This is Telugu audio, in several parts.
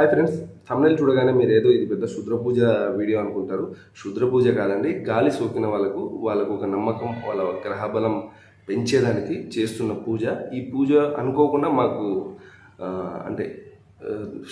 హాయ్ ఫ్రెండ్స్ తమిళ చూడగానే మీరు ఏదో ఇది పెద్ద శుద్ర పూజ వీడియో అనుకుంటారు. శుద్ర పూజ కాదండి గాలి సోకిన వాళ్ళకు వాళ్ళకు ఒక నమ్మకం వాళ్ళ గ్రహబలం పెంచేదానికి చేస్తున్న పూజ. ఈ పూజ అనుకోకుండా మాకు అంటే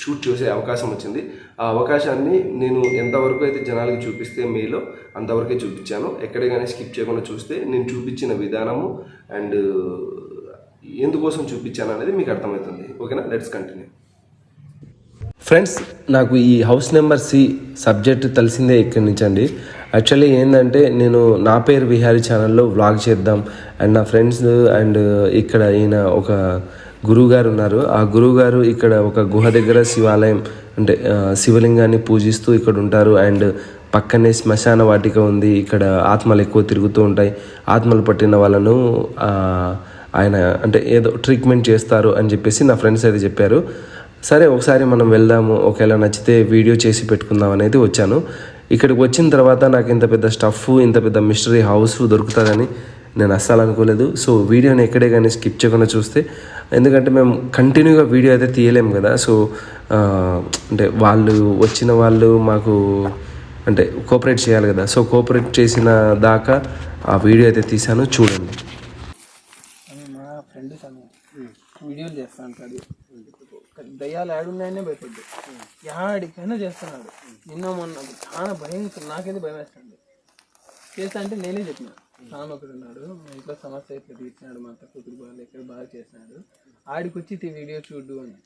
షూట్ చేసే అవకాశం వచ్చింది. ఆ అవకాశాన్ని నేను ఎంతవరకు అయితే జనాలకి చూపిస్తే మీలో అంతవరకే చూపించాను. ఎక్కడే కానీ స్కిప్ చేయకుండా చూస్తే నేను చూపించిన విధానము అండ్ ఎందుకోసం చూపించాను అనేది మీకు అర్థమవుతుంది. ఓకేనా? లెట్స్ కంటిన్యూ ఫ్రెండ్స్ నాకు ఈ హౌస్ నెంబర్ సి సబ్జెక్ట్ తెలిసిందే ఇక్కడి నుంచి అండి యాక్చువల్లీ ఏంటంటే నేను నా పేరు విహారీ ఛానల్లో వ్లాగ్ చేద్దాం. అండ్ నా ఫ్రెండ్స్ అండ్ ఇక్కడ ఈయన ఒక గురువు గారు ఉన్నారు. ఆ గురువుగారు ఇక్కడ ఒక గుహ దగ్గర శివాలయం అంటే శివలింగాన్ని పూజిస్తూ ఇక్కడ ఉంటారు. అండ్ పక్కనే శ్మశాన వాటిక ఉంది. ఇక్కడ ఆత్మలు ఎక్కువ తిరుగుతూ ఉంటాయి. ఆత్మలు పట్టిన వాళ్ళను ఆయన అంటే ఏదో ట్రీట్మెంట్ చేస్తారు అని చెప్పేసి నా ఫ్రెండ్స్ అయితే చెప్పారు. సరే ఒకసారి మనం వెళ్దాము. ఒకవేళ నచ్చితే వీడియో చేసి పెట్టుకుందాం అనేది వచ్చాను. ఇక్కడికి వచ్చిన తర్వాత నాకు ఇంత పెద్ద స్టఫ్ ఇంత పెద్ద మిస్టరీ హౌస్ దొరుకుతుందని నేను అస్సలు అనుకోలేదు సో వీడియోని ఎక్కడే కానీ స్కిప్ చేయకుండా చూస్తే ఎందుకంటే మేము కంటిన్యూగా వీడియో అయితే తీయలేము కదా. సో అంటే వాళ్ళు వచ్చిన వాళ్ళు మాకు అంటే కోఆపరేట్ చేయాలి కదా. సో కోఆపరేట్ చేసిన దాకా ఆ వీడియో అయితే తీశాను. చూడండి. మా ఫ్రెండ్ వీడియోలు చేస్తా అంటాడు. దయ్యాలు ఆడున్నాయనే భయపడ్డు యాడికైనా చేస్తున్నాడు. నిన్న మొన్న చాలా భయం నాకైతే భయం వేస్తాడు చేస్తా అంటే నేనే చెప్పిన. స్వామి ఒకడు ఉన్నాడు మా ఇంట్లో సమస్య ఇట్లా తీర్చినాడు మా అత్త కూతురు బాగా ఇక్కడ బాగా చేసినాడు. ఆడికి వచ్చి ఈ వీడియో చూడు అని.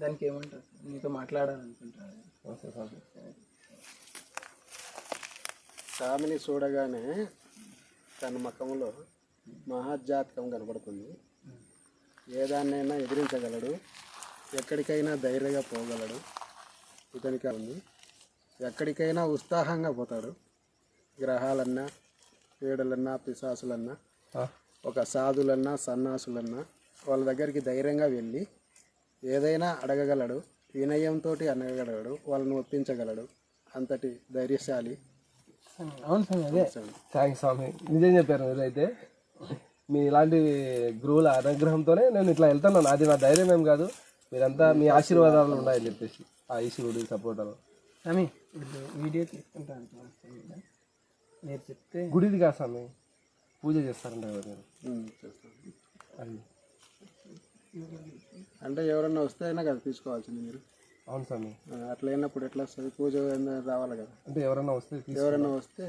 దానికి ఏమంటారు? నీతో మాట్లాడాలనుకుంటాను స్వామిని చూడగానే తన ముఖంలో మహాజాతకం కనబడుతుంది ఏదాన్నైనా ఎదిరించగలడు. ఎక్కడికైనా ధైర్యంగా పోగలడు. ఇతనికి ఉంది. ఎక్కడికైనా ఉత్సాహంగా పోతాడు. గ్రహాలన్నా పీడలన్నా పిశాసులన్నా ఒక సాధులన్నా సన్నాసులన్నా వాళ్ళ దగ్గరికి ధైర్యంగా వెళ్ళి ఏదైనా అడగగలడు. వినయంతో అనగలడు వాళ్ళని ఒప్పించగలడు. అంతటి ధైర్యశాలి. అవును స్వామి అదే. థ్యాంక్స్ స్వామి. నిజం చెప్పారు మీరైతే మీ ఇలాంటి గురువుల అనుగ్రహంతోనే నేను ఇట్లా వెళ్తున్నాను. అది నా ధైర్యం ఏం కాదు. మీరంతా మీ ఆశీర్వాదాలు ఉన్నాయని చెప్పేసి ఆ ఈశ్వరుడు సపోర్టర్ స్వామి వీడియో తీసుకుంటాను మీరు చెప్తే గుడిది కాదు స్వామి పూజ చేస్తారంట కదా. అది. అంటే ఎవరన్నా వస్తే అయినా కదా తీసుకోవాల్సింది మీరు. అవును స్వామి. అట్లా అయినప్పుడు ఎట్లా వస్తుంది? పూజ రావాలి కదా. అంటే ఎవరైనా వస్తే ఎవరన్నా వస్తే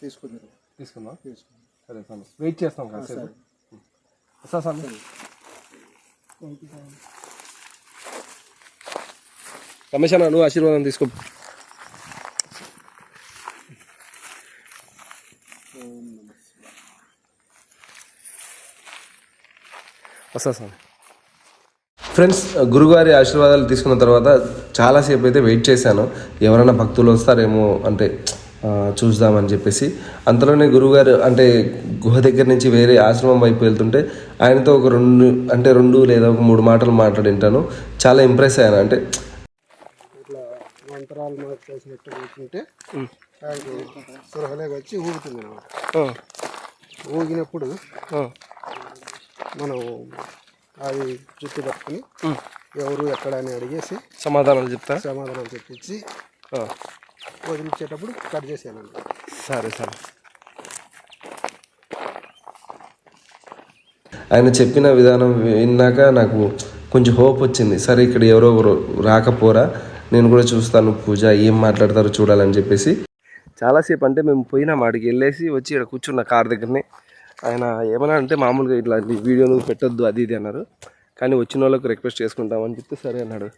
తీసుకుందరు తీసుకుందాం? తీసుకుందాం. సరే స్వామి వెయిట్ చేస్తాం కాసేపు. వస్తా స్వామి. రమేష్ అన్న నువ్వు ఆశీర్వాదం తీసుకో. వస్తా సార్ ఫ్రెండ్స్ గురుగారి ఆశీర్వాదాలు తీసుకున్న తర్వాత చాలాసేపు అయితే వెయిట్ చేశాను. ఎవరైనా భక్తులు వస్తారేమో అంటే చూద్దామని చెప్పేసి. అంతలోనే గురుగారు అంటే గుహ దగ్గర నుంచి వేరే ఆశ్రమం వైపు వెళ్తుంటే ఆయనతో ఒక రెండు అంటే రెండు లేదా ఒక మూడు మాటలు మాట్లాడింటాను చాలా ఇంప్రెస్ అయ్యాను. అంటే మంత్రాలు మనకు చేసినట్టు కూర్చుంటే ఆయనకి సురహలేకి వచ్చి ఊగుతుంది అనమాట ఊగినప్పుడు మనం అది జుట్టు పట్టుకుని ఎవరు ఎక్కడ అని అడిగేసి సమాధానాలు చెప్తా? సమాధానం చెప్పించి వదిలించేటప్పుడు కట్ చేసేయాలండి సరే సరే. ఆయన చెప్పిన విధానం విన్నాక నాకు కొంచెం హోప్ వచ్చింది. సరే ఇక్కడ ఎవరో ఒకరు రాకపోరా? నేను కూడా చూస్తాను పూజ ఏం మాట్లాడతారో చూడాలని చెప్పేసి. చాలాసేపు అంటే మేము పోయినాం ఆడికి వెళ్ళేసి వచ్చి ఇక్కడ కూర్చున్న కార్ దగ్గరనే. ఆయన ఏమన్నా అంటే మామూలుగా ఇట్లాంటి వీడియోలు పెట్టొద్దు అది ఇది అన్నారు. కానీ వచ్చిన వాళ్ళకి రిక్వెస్ట్ చేసుకుంటామని చెప్తే సరే అన్నాడు.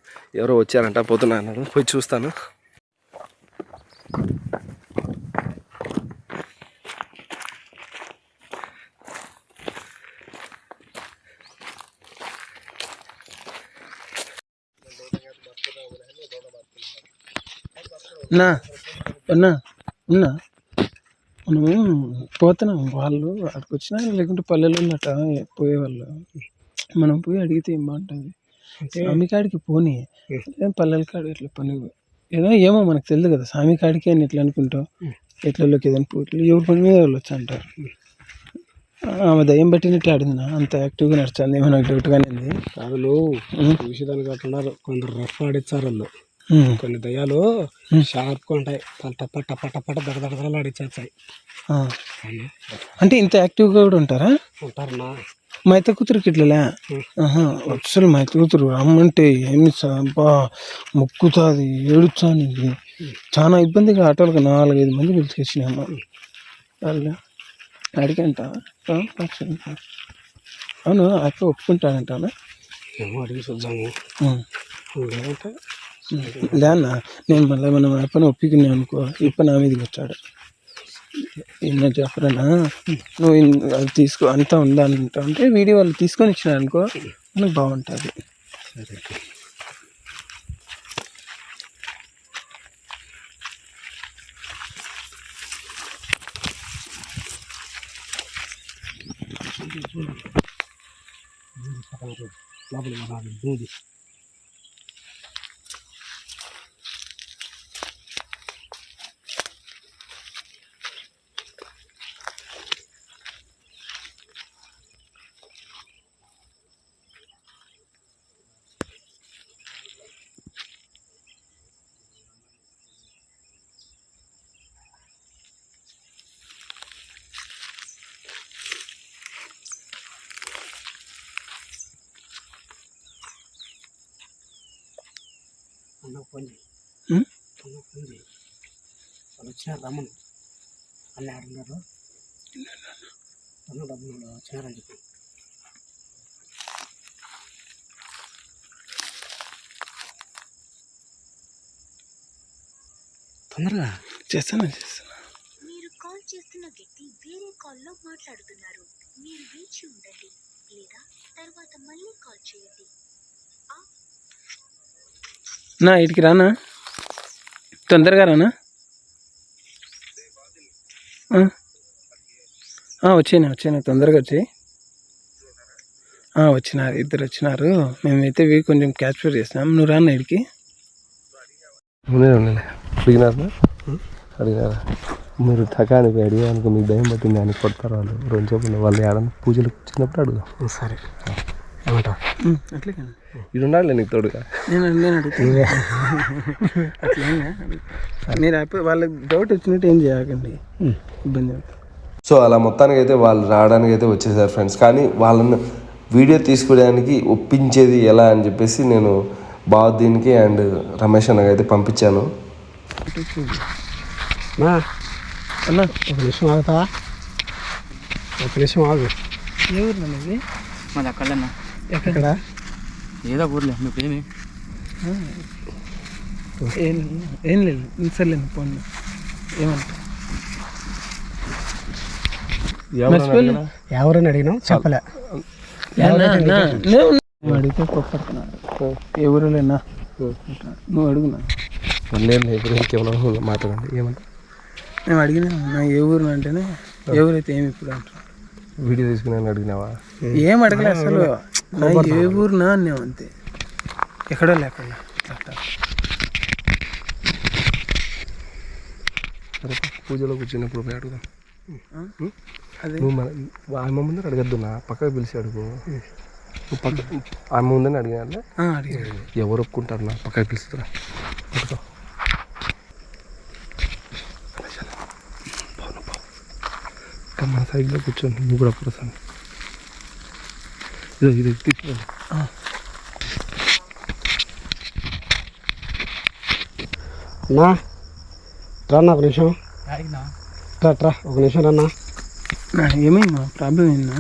ఎవరో వచ్చారంట పోతున్నా అన్నాడు పోయి చూస్తాను. నా అన్నా ఉన్నా మనము పోతున్నాం. వాళ్ళు అక్కడికి వచ్చినా లేకుంటే పల్లెలు ఉన్నట్ట పోయేవాళ్ళు. మనం పోయి అడిగితే ఏం బాగుంటుంది? స్వామి కాడికి పోనీ. పల్లెల కాడ ఇట్లా పని? ఏదో ఏమో మనకు తెలియదు కదా. స్వామి కాడికి అని ఎట్లా అనుకుంటాం? ఎట్లలోకి ఏదైనా పోట్లు ఎవరి పని మీద వాళ్ళు వచ్చి అంటారు? ఆమె దయ్యం పట్టినట్టు ఆడింది అంత యాక్టివ్గా నడుస్తుంది. ఏమో నాకు డౌట్గానే ఉంది. చూసేదానికి అట్లున్నారు. కొందరు రఫ్ ఆడిచ్చారు వాళ్ళు కొన్ని దయ్యాలు షార్ప్గా ఉంటాయి. టప్ప టప్ప టప్ప దడ దడ అడిచేస్తాయి. అంటే ఇంత యాక్టివ్గా కూడా ఉంటారా? ఉంటారన్నా. మైత కూతురికి ఇట్లలే అసలు మైత కూతురు రమ్మంటే ఏమి బా మొక్కుతుంది ఏడుచాని చాలా ఇబ్బందిగా ఆటోలకు నాలుగైదు మంది పిలిచేసినాము వాళ్ళు అడిగంట? అవును? అక్క ఒప్పుకుంటానంటానా? ఏమో అడిగి చూద్దాము. లేదంటే లేనా? నేను మళ్ళీ మనం అప్పని ఒప్పుకున్నాను అనుకో. ఇప్ప నా మీదకి వచ్చాడు. ఏమన్నా చెప్పరనా? నువ్వు అది తీసుకో అంతా ఉందా అంటా అంటే వీడియో వాళ్ళు తీసుకొని ఇచ్చినారు అనుకో మనకు బాగుంటుంది. సరే లోపల మన దూది అన్న ఫోన్ చేయి ఉం? అన్న ఫోన్ చేయి వాళ్ళు వచ్చినారు రమ్మను అన్న ఆడున్నారు అన్న డబ్బులు వచ్చినారని చెప్పి తొందరగా? చేస్తాను చేస్తాను. మీరు కాల్ చేస్తున్న వ్యక్తి వేరే కాల్లో మాట్లాడుతున్నారు. మీరు వేచి ఉండండి. లేదా తర్వాత మళ్ళీ కాల్ చేయండి. నా ఇటుకి రానా? తొందరగా రానా? ఆ. ఆ, వచ్చేనా వచ్చేనా తొందరగా వచ్చాయి. వచ్చినారు ఇద్దరు వచ్చినారు. మేమైతే ఇవి కొంచెం క్యాప్చర్ చేసినాం నువ్వు రానా ఇడికి అడిగినారా అడిగినారా? మీరు తకాని అడిగానికి మీకు భయం పట్టింది అని కొడతారు వాళ్ళు. రెండు చెప్పండి వాళ్ళు ఏడన్నా పూజలకు వచ్చినప్పుడు అడుగు సరే. ఏమంటావు? అట్లే కానీ ఇది ఉండాలి నీకు తోడుగా? నేను అడుగుతాను. మీరు అయిపోయి వాళ్ళకి డౌట్ వచ్చినట్టు ఏం చేయకండి. ఇబ్బంది సో అలా మొత్తానికి అయితే వాళ్ళు రావడానికి అయితే వచ్చేసారు ఫ్రెండ్స్. కానీ వాళ్ళని వీడియో తీసుకోవడానికి ఒప్పించేది ఎలా అని చెప్పేసి నేను బావుద్దీన్కి అండ్ రమేష్ అన్నకి అయితే పంపించాను ఒక నిమిషం ఆగుతావా? ఒక నిమిషం ఆగు. ఎవరు నన్ను మాది ఎక్కడ? ఏదో ఊర్లే ఏమి ఏం ఏం లేదు సర్లేను పోను ఏమంటా ఎవరని అడిగినావు? చెప్పలే. నువ్వు అడిగితే కోప్పడుతున్నారు. ఏ ఊరులేనా నువ్వు అడుగునా లేదు ఇప్పుడు ఇంకేమైనా మాట్లాడండి. ఏమంటే మేము అడిగినా నా ఏ ఊరు అంటేనే ఏ ఊరైతే ఏమి ఇప్పుడు అంటారు? వీడియో తీసుకుని అడిగినావా? ఏం అడగలే అసలు. ఏ ఊరు నా అన్నాం అంతే. ఎక్కడో లేకుండా. సరే పూజలో కూర్చున్నప్పుడు పోయి అడుగుదాం. అదే. నువ్వు మన ఆమె ముందర అడగద్దు నా పక్కకు పిలిచి అడుగు. పక్క ఆమె ముందని అడిగినా? ఎవరు ఒప్పుకుంటారు? నా పక్కకు పిలుస్తురా? ఇంకా మన సైడ్లో కూర్చోండి నువ్వు కూడా కూర్చోండి ఇదో ఇది తీసుకురండి నా రాన్నా ఒక నిమిషం రా రా ఒక నిమిషం రన్నా నా ఏమైందా ప్రాబ్లం ఏందా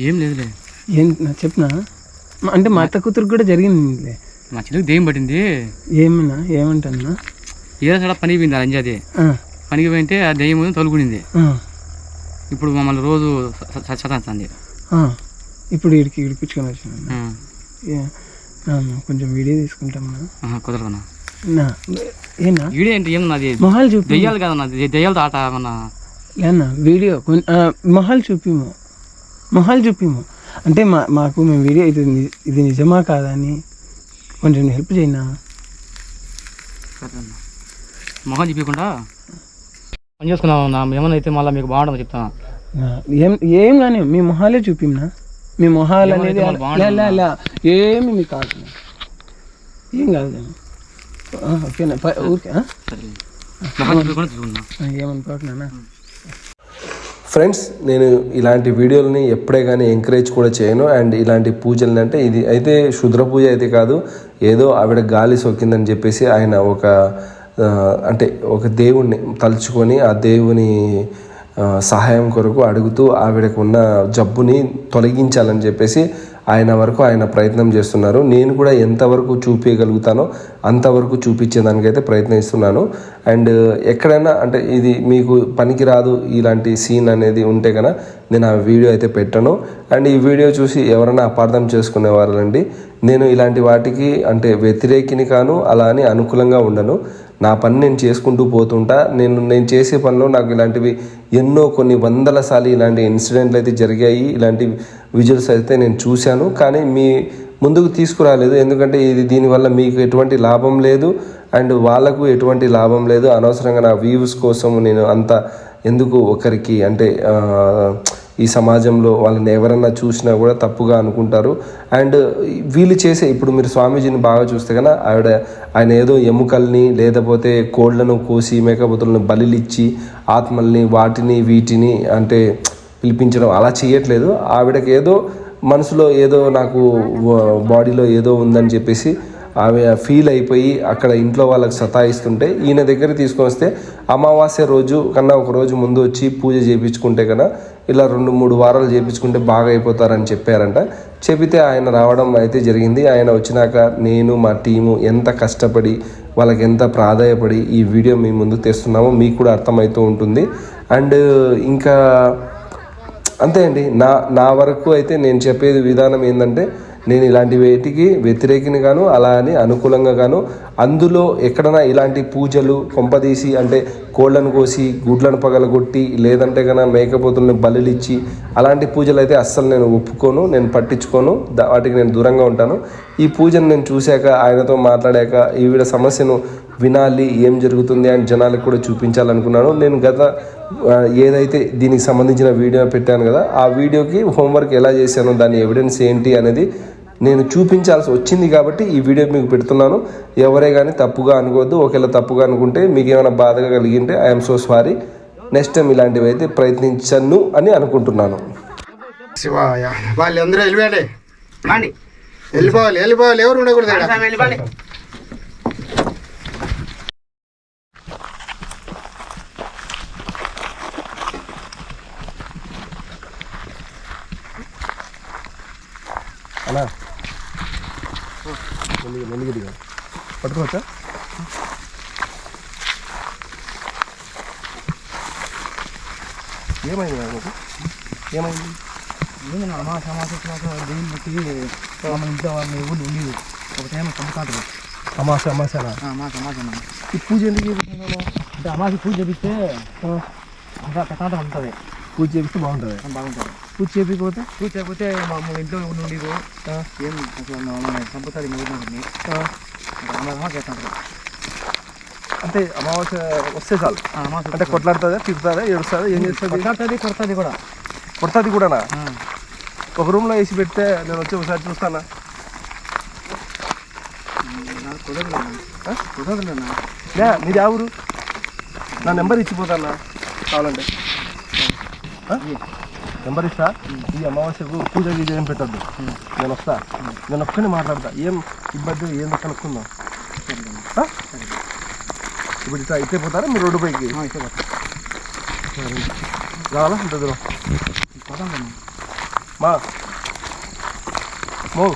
ఏం లేదులే ఏం నా చెప్పినా? మా- అంటే మా అత్త కూతురు కూడా జరిగిందిలే. మా చెల్లికి దెయ్యం పట్టింది. ఏమన్నా ఏమంటానా ఏదో సడ పనికి పోయింది అంజాది పనికి పోయింటే ఆ దెయ్యం తొలుగునింది ఆ, ఇప్పుడు మమ్మల్ని రోజు సతాంది ఆ. ఇప్పుడు ఇడికి ఇడిపించుకొని వచ్చిన. కొంచెం వీడియో తీసుకుంటామన్నా కుదరదన్నా వీడియో అంటే ఏం నాది? మొహాలు చూపి దెయ్యాలు కదన్నా దె- దెయ్యాలతో ఆట మన లేనా వీడియో మొహాలు చూపిము. మొహాలు చూపిము. అంటే మా మాకు మేము వీడియో ఇది ఇది నిజమా కాదా అని కొంచెం హెల్ప్ చేయనా? మొహం చూపించకుండా పని చేసుకున్నాం నా ఏమన్నా అయితే మళ్ళీ మీకు బాగుంటుందో చెప్తాను ఏం ఏం కానీ మీ మొహాలే చూపిమ్నా? మీ మొహాలు అనేది ఏమైతే వాళ్ళు లే, లే, లే. ఏమి మీకు కాదు. ఏం కాదు ఓకేనా? ఏమనుకోవట్లేనా ఫ్రెండ్స్ నేను? ఇలాంటి వీడియోలని ఎప్పుడే కానీ ఎంకరేజ్ కూడా చేయను. అండ్ ఇలాంటి పూజలు అంటే ఇది అయితే శుద్ర పూజ అయితే కాదు. ఏదో ఆవిడ గాలి సోకిందని చెప్పేసి ఆయన ఒక అంటే ఒక దేవుణ్ణి తలుచుకొని ఆ దేవుని సహాయం కొరకు అడుగుతూ ఆవిడకు ఉన్న జబ్బుని తొలగించాలని చెప్పేసి ఆయన వరకు ఆయన ప్రయత్నం చేస్తున్నారు. నేను కూడా ఎంతవరకు చూపించగలుగుతానో అంతవరకు చూపించేదానికైతే ప్రయత్నిస్తున్నాను. అండ్ ఎక్కడైనా అంటే ఇది మీకు పనికిరాదు ఇలాంటి సీన్ అనేది ఉంటే కనుక నేను ఆ వీడియో అయితే పెట్టను. అండ్ ఈ వీడియో చూసి ఎవరైనా అపార్థం చేసుకునేవారండి నేను ఇలాంటి వాటికి అంటే వ్యతిరేకిని కాను అలా అని అనుకూలంగా ఉండను. నా పని నేను చేసుకుంటూ పోతుంటా. నేను నేను చేసే పనిలో నాకు ఇలాంటివి ఎన్నో కొన్ని వందల సార్లు ఇలాంటి ఇన్సిడెంట్లు అయితే జరిగాయి. ఇలాంటి విజువల్స్ అయితే నేను చూశాను. కానీ మీ ముందుకు తీసుకురాలేదు. ఎందుకంటే ఇది దీనివల్ల మీకు ఎటువంటి లాభం లేదు. అండ్ వాళ్ళకు ఎటువంటి లాభం లేదు. అనవసరంగా నా వ్యూస్ కోసం నేను అంత ఎందుకు ఒకరికి అంటే ఈ సమాజంలో వాళ్ళని ఎవరన్నా చూసినా కూడా తప్పుగా అనుకుంటారు. అండ్ వీళ్ళు చేసే ఇప్పుడు మీరు స్వామీజీని బాగా చూస్తే కన్నా ఆవిడ ఆయన ఏదో ఎముకల్ని లేకపోతే కోళ్ళను కోసి మేకపోతులను బలిలిచ్చి ఆత్మల్ని వాటిని వీటిని అంటే పిలిపించడం అలా చేయట్లేదు. ఆవిడకి ఏదో మనసులో ఏదో నాకు బాడీలో ఏదో ఉందని చెప్పేసి ఆమె ఫీల్ అయిపోయి అక్కడ ఇంట్లో వాళ్ళకి సతాయిస్తుంటే ఈయన దగ్గర తీసుకొని వస్తే అమావాస్య రోజు కన్నా ఒక రోజు ముందు వచ్చి పూజ చేయించుకుంటే కన్నా ఇలా రెండు మూడు వారాలు చేయించుకుంటే బాగా అయిపోతారని చెప్పారంట. చెబితే ఆయన రావడం అయితే జరిగింది. ఆయన వచ్చినాక నేను మా టీము ఎంత కష్టపడి వాళ్ళకి ఎంత ప్రాధాయపడి ఈ వీడియో మీ ముందు తెస్తున్నామో మీకు కూడా అర్థమవుతూ ఉంటుంది. అండ్ ఇంకా అంతే అండి. నా నా వరకు అయితే నేను చెప్పేది విధానం ఏంటంటే నేను ఇలాంటి వేటికి వ్యతిరేకిని గాను అలా అని అనుకూలంగా గాను అందులో ఎక్కడైనా ఇలాంటి పూజలు కొంపదీసి అంటే కోళ్ళను కోసి గుడ్లను పగలగొట్టి లేదంటే కనుక మేకపోతులను బలిలిచ్చి అలాంటి పూజలు అయితే అస్సలు నేను ఒప్పుకోను నేను పట్టించుకోను వాటికి నేను దూరంగా ఉంటాను. ఈ పూజను నేను చూశాక ఆయనతో మాట్లాడాక ఈవిడ సమస్యను వినాలి ఏం జరుగుతుంది అని జనాలకు కూడా చూపించాలనుకున్నాను. నేను గత ఏదైతే దీనికి సంబంధించిన వీడియో పెట్టాను కదా ఆ వీడియోకి హోంవర్క్ ఎలా చేశాను దాని ఎవిడెన్స్ ఏంటి అనేది నేను చూపించాల్సి వచ్చింది కాబట్టి ఈ వీడియో మీకు పెడుతున్నాను. ఎవరే కానీ తప్పుగా అనుకోవద్దు. ఒకవేళ తప్పుగా అనుకుంటే మీకు ఏమైనా బాధగా కలిగింటే I'm so sorry next time ఇలాంటివి అయితే ప్రయత్నించను అని అనుకుంటున్నాను. శివాయ. వాళ్ళు అందరూ వెళ్ళిపోయాడే రాండి. వెళ్ళిపోవాలి వెళ్ళిపోవాలి. ఎవరు ఉండకూడదు అలా మెల్లిగా పట్టుకోవచ్చా ఏమైంది నాకు ఏమైంది? నా అమాస అమాస దేవుని బట్టి మన ఇంట్లో వాళ్ళని ఎవరు ఉండేది? ఒక టైం చంపుతాంటారు అమాస అమాసనా? అమాస అమాస అన్న. ఈ పూజ ఎందుకు చేస్తున్నాను అంటే అమాసి పూజ చేపిస్తే అంతా ప్రశాంతం ఉంటుంది. పూజ చేపిస్తే బాగుంటుంది. బాగుంటుంది. పూజ చేయకపోతే పూజ చేయకపోతే మా ఇంట్లో ఉండేది ఏం అసలు మిగులుతుంది అమాస చేస్తాంటారు అంటే అమావాస్య వస్తే చాలు. అంటే కొట్లాడుతుందా తిరుగుతుందా ఏడుస్తుందా ఏం చేస్తుంది? కొట్లాడుతుంది కొడుతుంది కూడా. కొడుతుంది కూడానా? ఆ. ఒక రూమ్లో వేసి పెడితే నేను వచ్చి ఒకసారి చూస్తానా? నాకు కుదరదు అన్న. కుదరదు అన్న. లే నీది ఆ ఊరు? నా నెంబర్ ఇచ్చిపోతానా కావాలంటే? నెంబర్ ఇస్తా ఈ అమావాస్యకు పూజ గీజ ఏం పెట్టద్దు. నేను వస్తా. నేను ఒక్కనే మాట్లాడతా. ఏం ఇబ్బంది ఏం కనుక్కుందాం? ఇప్పుడు ఇట్లా ఇట్టే పోతారా? మీరు రోడ్డు పైకి. రావాలా? ఇంత దూరం. మా మో